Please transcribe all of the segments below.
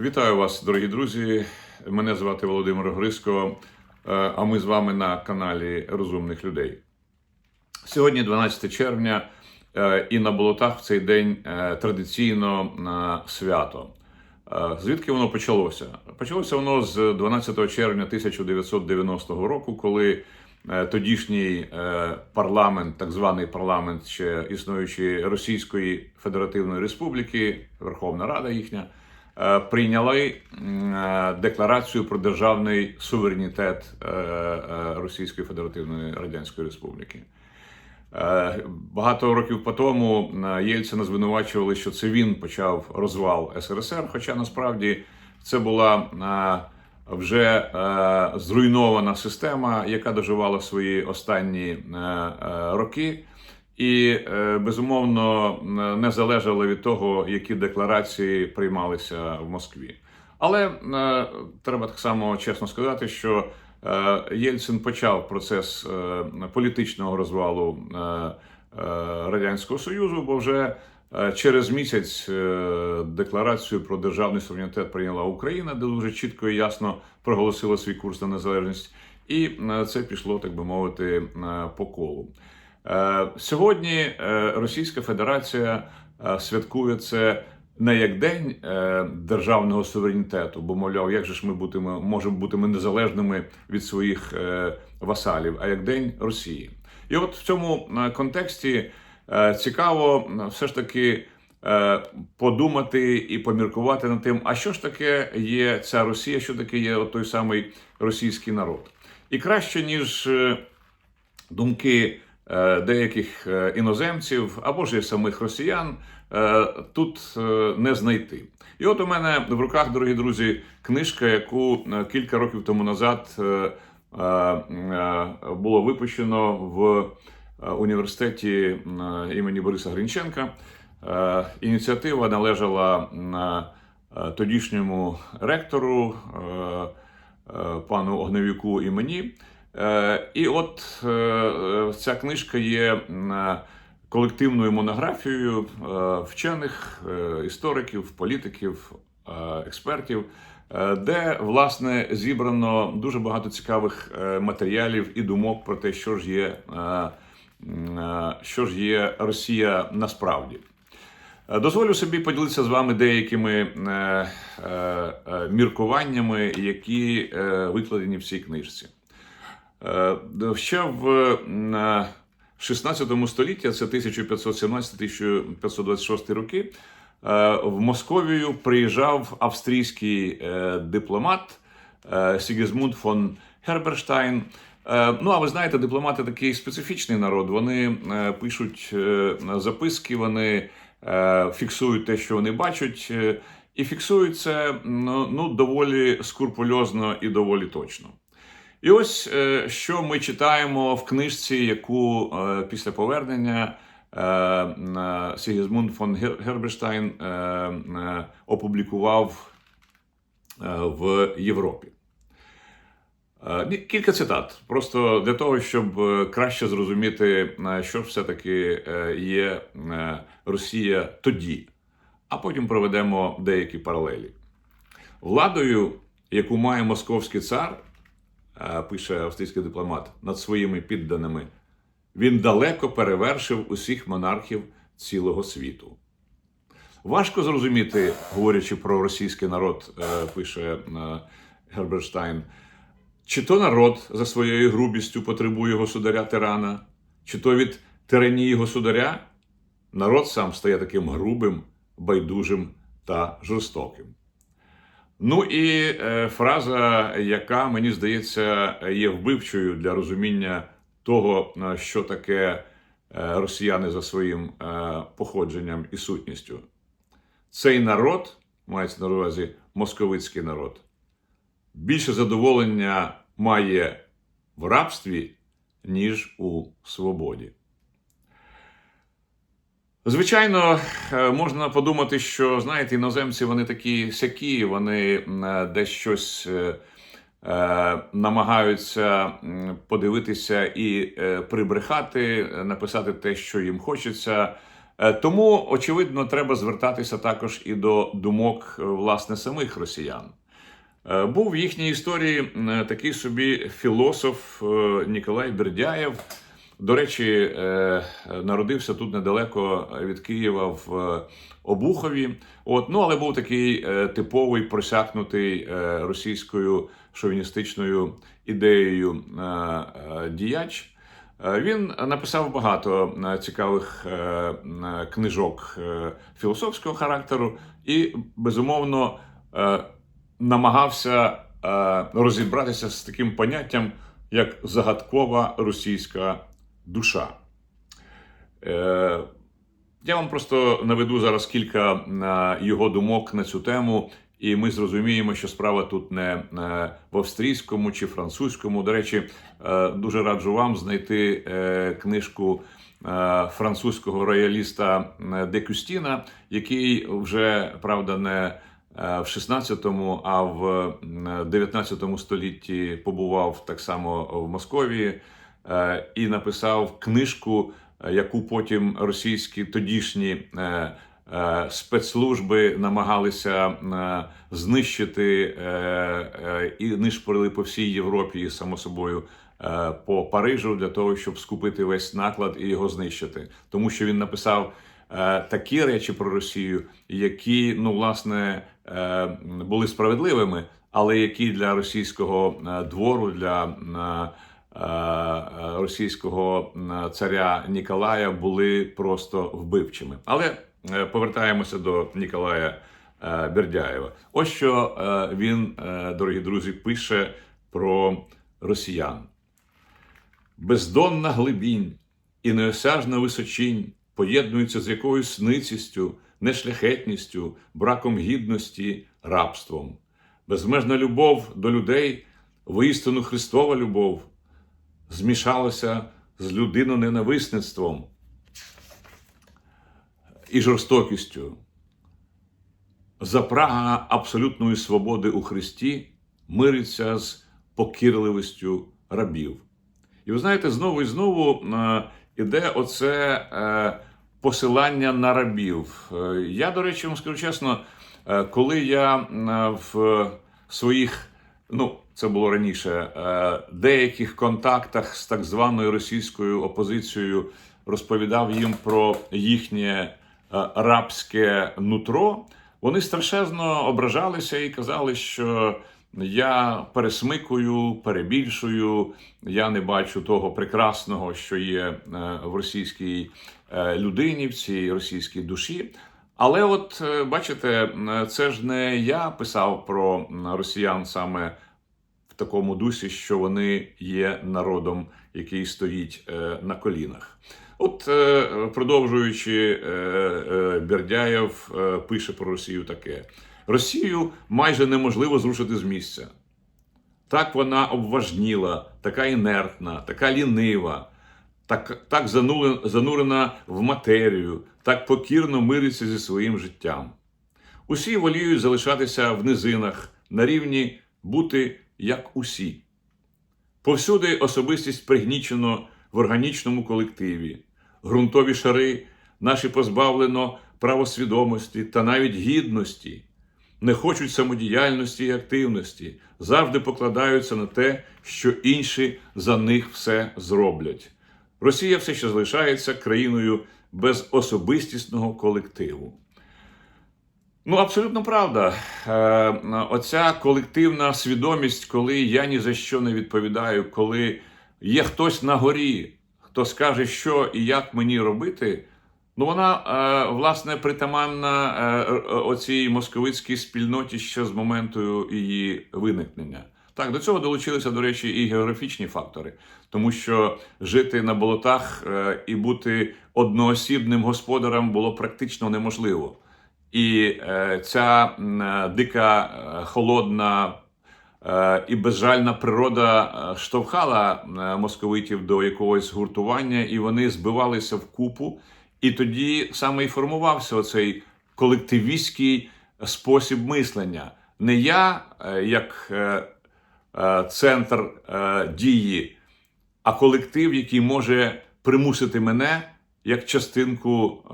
Вітаю вас, дорогі друзі. Мене звати Володимир Гриско, е, а ми з вами на каналі Розумних людей. Сьогодні 12 червня, е, і на болотах в цей день е, традиційно свято. Звідки воно почалося? Почалося воно з 12 червня 1990 року, коли тодішній парламент, так званий парламент ще існуючої Російської Федеративної Республіки, Верховна Рада їхня, прийняли е, декларацію про державний суверенітет е, е, Російської Федеративної Радянської Республіки. Е, Багато років по тому е, Єльцина звинувачували, що це він почав розвал СРСР. Хоча насправді це була е, вже е, зруйнована система, яка доживала свої останні е, е, роки, і е, безумовно не залежала від того, які декларації приймалися в Москві. Але е, треба так само чесно сказати, що е, Єльцин почав процес політичного розвалу Радянського Союзу, бо вже через місяць декларацію про державний суверенітет прийняла Україна, де дуже чітко і ясно проголосила свій курс на незалежність, і це пішло, так би мовити, по колу. Е, Сьогодні е, Російська Федерація е, святкує це не як день державного суверенітету, бо мовляв, як же ж ми бутимо, можемо бути ми незалежними від своїх васалів, а як день Росії. І от в цьому контексті цікаво все ж таки подумати і поміркувати над тим, а що ж таке є ця Росія, що таке є той самий російський народ. І краще ніж. думки деяких е, іноземців або ж і самих росіян е, тут е, не знайти. І от у мене в руках, дорогі друзі, книжка, яку е, кілька років тому назад е, е, е, було випущено в е, університеті е, імені Бориса Грінченка. Е, Ініціатива належала на е, тодішньому ректору е, е, пану Огневіку і мені. Е, І от е, е, ця книжка є колективною монографією вчених, істориків, політиків, експертів, де власне зібрано дуже багато цікавих матеріалів і думок про те, що ж є, що ж є Росія насправді. Дозволю собі поділитися з вами деякими міркуваннями, які викладені в цій книжці. Е, Ще в е, 16 столітті, це 1517-1526 роки, е, в Московію приїжджав австрійський е, дипломат е, Сігізмунд фон Герберштайн. Е, Ну, а ви знаєте, дипломати такий специфічний народ. Вони е, пишуть е, записки, вони е, фіксують те, що вони бачать, е, і фіксують це ну, ну, доволі скрупульозно і доволі точно. І ось е, що ми читаємо в книжці, яку е, після повернення е, Сігізмунд фон Гер- Герберштайн опублікував в Європі. Кілька цитат, просто для того, щоб краще зрозуміти, що все-таки є Росія тоді, а потім проведемо деякі паралелі. Владою, яку має московський цар, пише австрійський дипломат, над своїми підданими, він далеко перевершив усіх монархів цілого світу. Важко зрозуміти, говорячи про російський народ, е, пише е, Герберштайн, чи то народ за своєю грубістю потребує государя тирана, чи то від тиранії государя народ сам стає таким грубим, байдужим та жорстоким. Ну і е, фраза, яка мені здається є вбивчою для розуміння того, е, що таке е, росіяни за своїм походженням і сутністю. Цей народ, мається на увазі московицький народ, більше задоволення має в рабстві, ніж у свободі. Звичайно, е, можна подумати, що знаєте, іноземці вони такі сякі, вони е, десь щось е, е, намагаються подивитися і прибрехати, написати те, що їм хочеться. Тому, очевидно, треба звертатися також і до думок власне самих росіян. Був в їхній історії такий собі філософ Ніколай Бердяєв. До речі, е, народився тут недалеко від Києва в е, Обухові. От, ну, але був такий е, типовий просякнутий російською шовіністичною ідеєю діяч. Він написав багато цікавих книжок філософського характеру і, безумовно, намагався розібратися з таким поняттям, як загадкова російська душа. Е, Я вам просто наведу зараз кілька е, його думок на цю тему, і ми зрозуміємо, що справа тут не е, в австрійському чи французькому. До речі, е, дуже раджу вам знайти книжку французького рояліста е, Де Кюстіна, який вже правда не в 16-му, а в 19 столітті побував так само в Московії і написав книжку, е, яку потім російські тодішні е, е, спецслужби намагалися е, знищити е, е, і нишпорили по всій Європі, і само собою. е, По Парижу для того, щоб скупити весь наклад і його знищити, тому що він написав е, такі речі про Росію, які ну власне е, були справедливими, але які для російського е, двору, для е, е, російського е, царя Ніколая були просто вбивчими. Але е, повертаємося до Ніколая е, Бердяєва. Ось що е, він, е, дорогі друзі, пише про росіян. Бездонна глибінь і неосяжна височінь поєднуються з якоюсь ницістю, нешляхетністю, браком гідності, рабством. Безмежна любов до людей, воістину Христова любов, змішалася з людиноненависництвом і жорстокістю. Запрага абсолютної свободи у Христі мириться з покірливістю рабів. І ви знаєте, знову і знову е, іде оце е, посилання на рабів. Е, я, до речі, вам скажу чесно, коли я в своїх, ну, це було раніше, е, деяких контактах з так званою російською опозицією розповідав їм про їхнє е, рабське нутро, вони страшезно ображалися і казали, що я пересмикую, перебільшую, я не бачу того прекрасного, що є е, в російській людині, в цій російській душі. Але от бачите, це ж не я писав про росіян саме такому дусі, що вони є народом, який стоїть е, на колінах. От, е, продовжуючи, е, Бердяєв пише про Росію таке: Росію майже неможливо зрушити з місця. Так вона обважніла, така інертна, така лінива, так, так занурена в матерію, так покірно мириться зі своїм життям. Усі воліють залишатися в низинах, на рівні бути як усі. Повсюди особистість пригнічено в органічному колективі. Ґрунтові шари наші позбавлено правосвідомості та навіть гідності, не хочуть самодіяльності і активності, завжди покладаються на те, що інші за них все зроблять. Росія все ще залишається країною без особистісного колективу. Ну, абсолютно правда. Е, оця колективна свідомість, коли я ні за що не відповідаю, коли є хтось на горі, хто скаже, що і як мені робити, ну вона е, власне притаманна е, оцій московицькій спільноті ще з моменту її виникнення. Так, до цього долучилися, до речі, і географічні фактори, тому що жити на болотах і бути одноосібним господарем було практично неможливо. І е, ця е, дика, е, холодна і безжальна природа штовхала московитів до якогось гуртування, і вони збивалися в купу. І тоді саме і формувався оцей колективістський спосіб мислення. Не я як центр дії, а колектив, який може примусити мене як частинку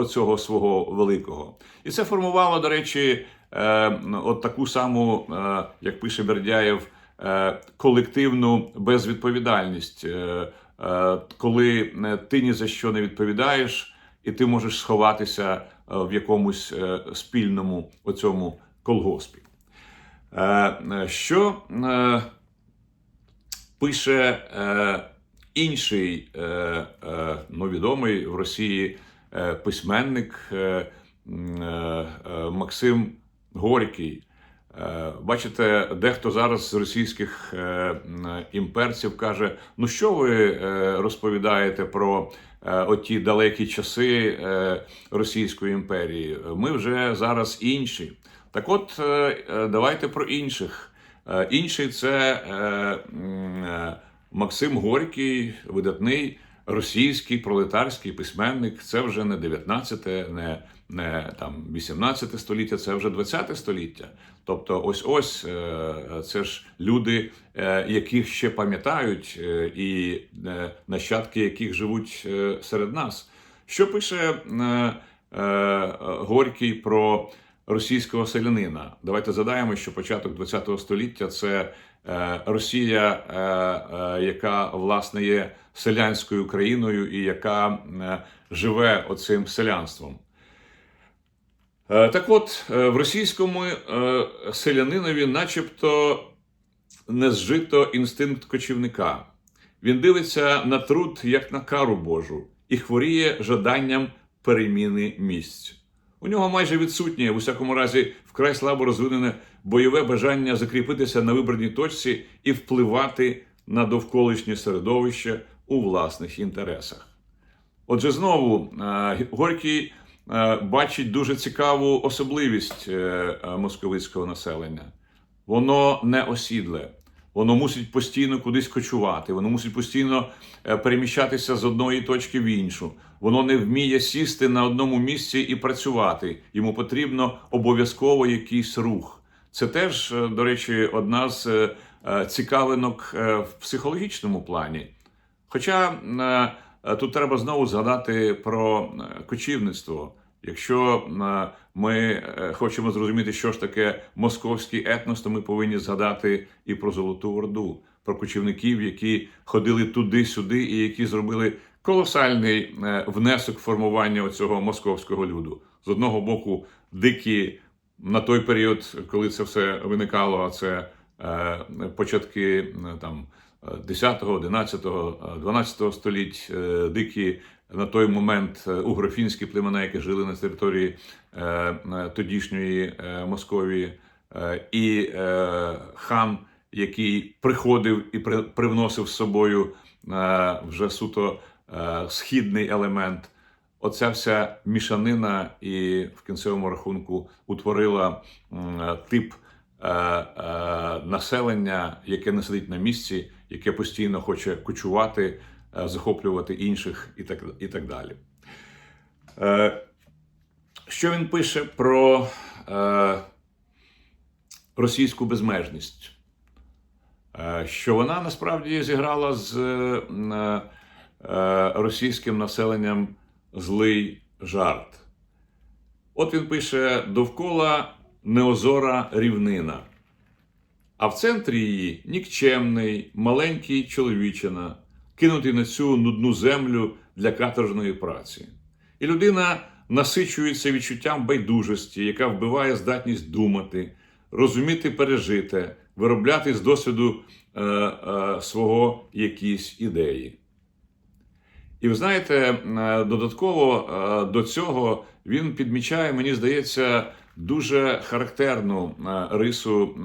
оцього свого великого. І це формувало, до речі, е, от таку саму, е, як пише Бердяєв, е, колективну безвідповідальність, коли ти ні за що не відповідаєш, і ти можеш сховатися в якомусь спільному оцьому колгоспі. Що пише інший ну, відомий в Росії письменник е, м, е, е, Максим Горький. Бачите, дехто зараз з російських імперців каже: ну що ви розповідаєте про оті далекі часи Російської імперії? Ми вже зараз інші. Так от, давайте про інших. Інший це Максим Горький, видатний російський пролетарський письменник. Це вже не 19, не, не там 18 століття, це вже 20 століття. Тобто, ось ось е, це ж люди, е, яких ще пам'ятають, е, і нащадки яких живуть серед нас. Що пише Горький про російського селянина? Давайте задаємо, що початок ХХ століття це е, Росія, е, е, яка власне є селянською країною і яка живе оцим селянством. Так от, в російському селянинові, начебто, не зжито інстинкт кочівника. Він дивиться на труд як на кару Божу і хворіє жаданням переміни місць. У нього майже відсутнє, в усякому разі, вкрай слабо розвинене бойове бажання закріпитися на вибраній точці і впливати на довколишнє середовище у власних інтересах. Отже, знову е, Горький е, бачить дуже цікаву особливість е, московицького населення. Воно не осідле, воно мусить постійно кудись кочувати, воно мусить постійно е, переміщатися з одної точки в іншу. Воно не вміє сісти на одному місці і працювати. Йому потрібно обов'язково якийсь рух. Це теж, е, до речі, одна з е, цікавинок в психологічному плані. Хоча тут треба знову згадати про кочівництво. Якщо ми е, хочемо зрозуміти, що ж таке московський етнос, то ми повинні згадати і про Золоту Орду, про кочівників, які ходили туди-сюди, і які зробили колосальний е, внесок формування цього московського люду. З одного боку, дикі на той період, коли це все виникало, а це е, початки там 10, 11, 12 століть, дикі на той момент е, угрофінські племена, які жили на території е, тодішньої е, Московії, і хан, який приходив і при- привносив з собою вже суто східний елемент. Оця вся мішанина і в кінцевому рахунку утворила тип населення, яке не сидить на місці, яке постійно хоче кочувати, захоплювати інших і так, і так далі. Е, що він пише про е, російську безмежність? Е, що вона насправді зіграла з е, е, російським населенням злий жарт. От він пише: довкола неозора рівнина, а в центрі її нікчемний, маленький чоловічина, кинутий на цю нудну землю для каторжної праці. І людина насичується відчуттям байдужості, яка вбиває здатність думати, розуміти пережите, виробляти з досвіду е, е, свого якісь ідеї. І ви знаєте, е, додатково е, до цього він підмічає, мені здається, дуже характерну е, рису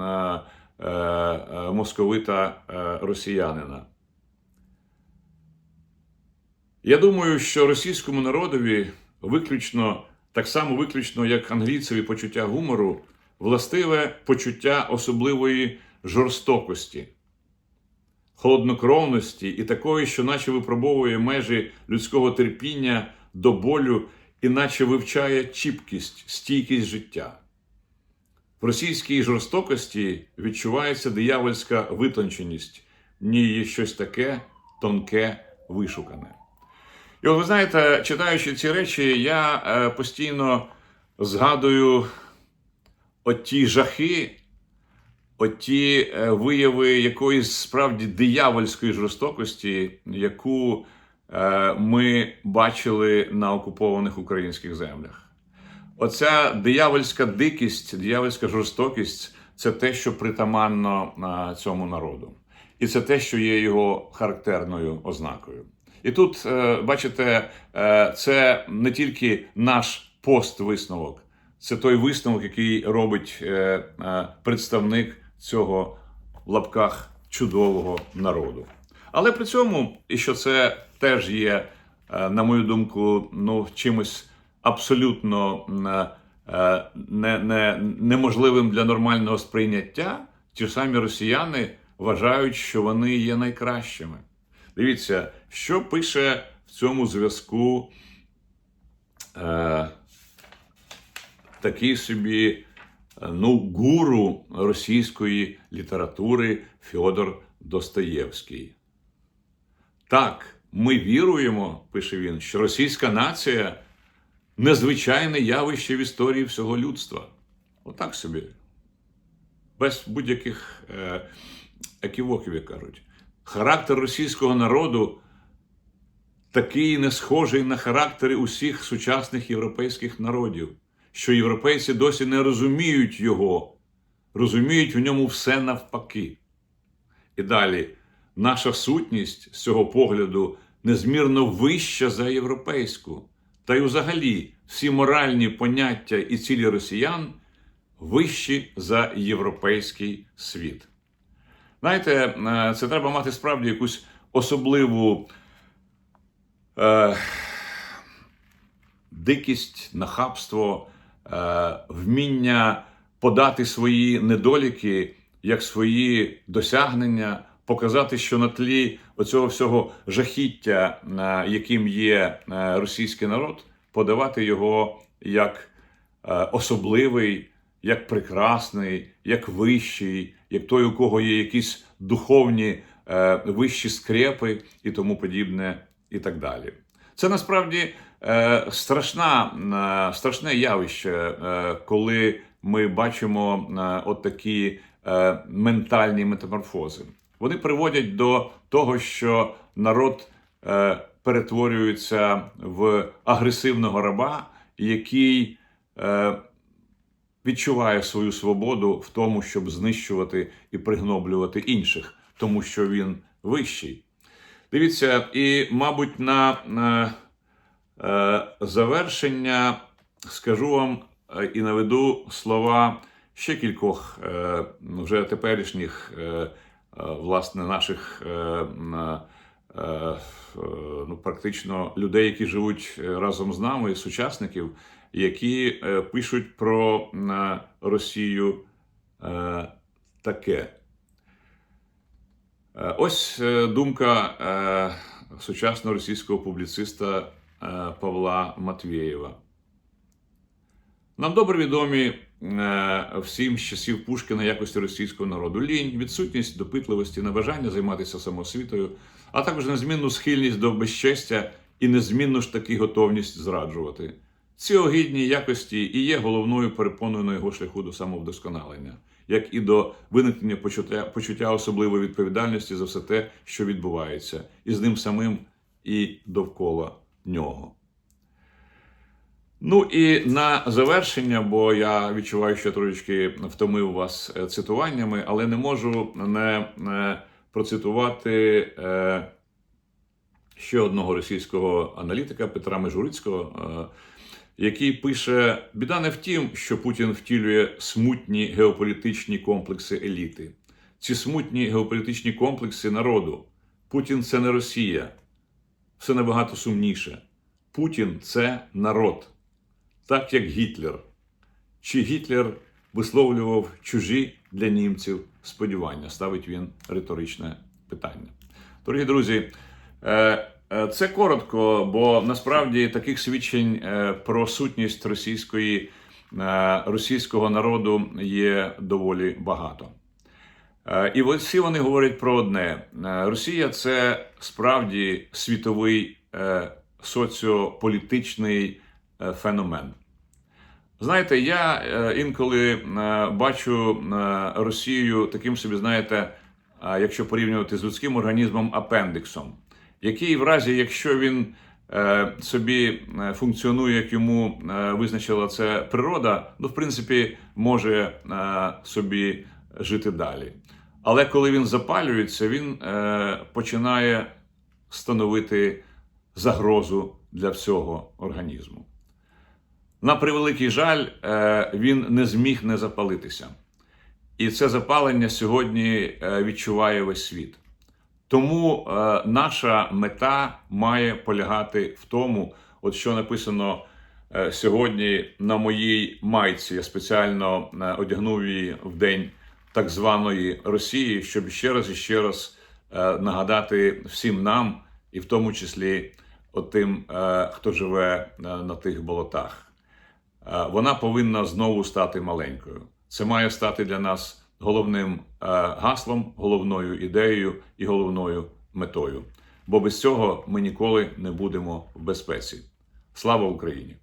московита росіянина. Я думаю, що російському народові виключно, так само виключно, як англійцеві почуття гумору, властиве почуття особливої жорстокості холоднокровності і такої, що наче випробовує межі людського терпіння до болю, і наче вивчає чіпкість, стійкість життя. В російській жорстокості відчувається диявольська витонченість, в ній є щось таке тонке, вишукане. І от ви знаєте, читаючи ці речі, я е, постійно згадую оті жахи, оті е, вияви якоїсь справді диявольської жорстокості, яку е, ми бачили на окупованих українських землях. Оця диявольська дикість, диявольська жорстокість це те, що притаманно цьому народу. І це те, що є його характерною ознакою. І тут, е, бачите, е, це не тільки наш пост-висновок, це той висновок, який робить е, представник цього в лапках чудового народу. Але при цьому, і що це теж є, на мою думку, ну, чимось абсолютно не, не, неможливим для нормального сприйняття, ті самі росіяни вважають, що вони є найкращими. Дивіться, що пише в цьому зв'язку е, такий собі е, ну, гуру російської літератури Фьодор Достоєвський. Так, ми віруємо, пише він, що російська нація незвичайне явище в історії всього людства. Отак собі. Без будь-яких е, еківоків, як кажуть. Характер російського народу такий не схожий на характери усіх сучасних європейських народів, що європейці досі не розуміють його, розуміють в ньому все навпаки. І далі, наша сутність з цього погляду незмірно вища за європейську. Та й взагалі всі моральні поняття і цілі росіян вищі за європейський світ. Знаєте, е, це треба мати справді якусь особливу е, дикість, нахабство, е, вміння подати свої недоліки як свої досягнення, показати, що на тлі оцього всього жахіття, е, яким є е, російський народ, подавати його як е, особливий, як прекрасний, як вищий, як той, у кого є якісь духовні е, вищі скрепи і тому подібне, і так далі. Це насправді е, страшна, е, страшне явище, е, коли ми бачимо е, от такі е, ментальні метаморфози. Вони приводять до того, що народ е, перетворюється в агресивного раба, який е, відчуває свою свободу в тому, щоб знищувати і пригноблювати інших, тому що він вищий. Дивіться, і, мабуть, на, на е, завершення скажу вам е, і наведу слова ще кількох е, вже теперішніх, е, е, власне, наших е, е, е, ну, практично людей, які живуть разом з нами, сучасників, які е, пишуть про е, Росію е, таке. Ось думка сучасного російського публіциста Павла Матвєєва. Нам добре відомі всім з часів Пушкіна якості російського народу лінь, відсутність допитливості, небажання займатися самосвітою, а також незмінну схильність до безчестя і незмінну ж таки готовність зраджувати. Ці огідні якості і є головною перепоною на його шляху до самовдосконалення, як і до виникнення почуття, почуття особливої відповідальності за все те, що відбувається, і з ним самим, і довкола нього. Ну і на завершення, бо я відчуваю, що трошечки втомив вас е, цитуваннями, але не можу не, не процитувати е, ще одного російського аналітика Петра Межурицького, е, який пише: біда не в тім, що Путін втілює смутні геополітичні комплекси еліти. Ці смутні геополітичні комплекси народу. Путін це не Росія, все набагато сумніше. Путін це народ, так як Гітлер. Чи Гітлер висловлював чужі для німців сподівання? Ставить він риторичне питання. Дорогі друзі, е, це коротко, бо насправді таких свідчень е, про сутність російської, е, російського народу є доволі багато. Е, І всі вони говорять про одне: Е, Росія це справді світовий е, соціополітичний е, феномен. Знаєте, я е, інколи е, бачу е, Росію таким собі, знаєте, якщо порівнювати з людським організмом апендиксом, який в разі, якщо він е, собі е, функціонує, як йому е, визначила це природа, ну, в принципі, може собі жити далі. Але коли він запалюється, він починає становити загрозу для всього організму. На превеликий жаль, він не зміг не запалитися. І це запалення сьогодні відчуває весь світ. Тому е, наша мета має полягати в тому, от що написано е, сьогодні на моїй майці. Я спеціально е, одягнув її в день так званої Росії, щоб ще раз і ще раз е, нагадати всім нам, і в тому числі тим, хто живе е, на тих болотах. Е, Вона повинна знову стати маленькою. Це має стати для нас головним е, гаслом, головною ідеєю і головною метою. Бо без цього ми ніколи не будемо в безпеці. Слава Україні!